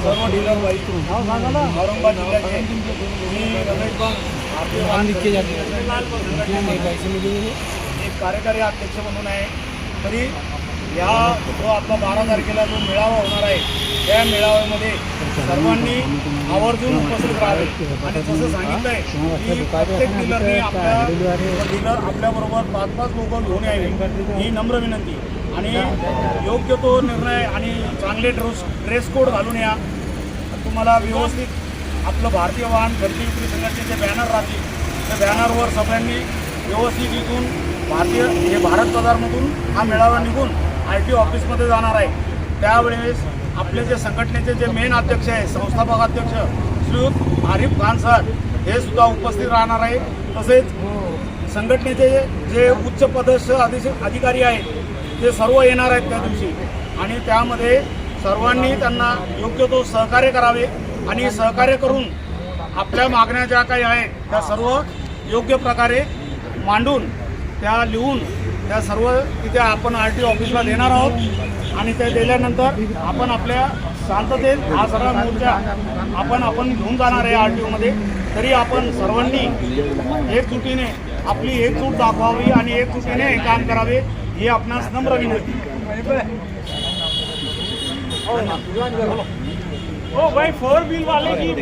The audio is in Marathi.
सर्व डीलर वाईट औरंगाबाद जिल्ह्याचे मी रमेश एक कार्यकारी अध्यक्ष म्हणून आहे तरी या जो आपला बारा तारखेला जो मेळावा होणार आहे त्या मेळाव्यामध्ये सर्वांनी आवर्जून उपस्थित राहावे. आणि जसं सांगितलंय की प्रत्येक डीलरने आपल्या डीलर आपल्याबरोबर पाच पाच लोक घेऊन यावे. ही नम्र विनंती. आणि योग्य तो निर्णय आणि चांगले ड्रेस ड्रेस कोड घालून या. तुम्हाला व्यवस्थित आपलं भारतीय वाहन खरेदी विक्री संघटनेचे बॅनर राहतील त्या बॅनरवर सगळ्यांनी व्यवस्थित इथून भारतीय हे भारत बाजारमधून हा मेळावा निघून आय टी ऑफिसमध्ये जाणार आहे. त्यावेळेस आपले जे संघटनेचे जे मेन अध्यक्ष आहे संस्थापक अध्यक्ष श्रीयुत आरिफ खान सर हे सुद्धा उपस्थित राहणार आहे. तसेच संघटनेचे जे उच्च पदस्थ अधिक अधिकारी आहेत ते सर्व येणार आहेत त्या दिवशी. आणि त्यामध्ये सर्वांनी त्यांना योग्य तो सहकार्य करावे आणि सहकार्य करून आपल्या मागण्या ज्या काही आहेत त्या सर्व योग्य प्रकारे मांडून त्या लिहून त्या सर्व तिथे आपण आर टी ऑफिसला देणार आहोत. आणि ते दिल्यानंतर आपण आपल्या शांततेत हा सगळा मोर्चा आपण आपण घेऊन जाणार आहे आर टी ओमध्ये तरी आपण सर्वांनी एकजुटीने आपली एकजूट दाखवावी आणि एकजुटीने हे काम करावे ही आपणास नम्र विनंती. ओ भाई फोर व्हील वाले की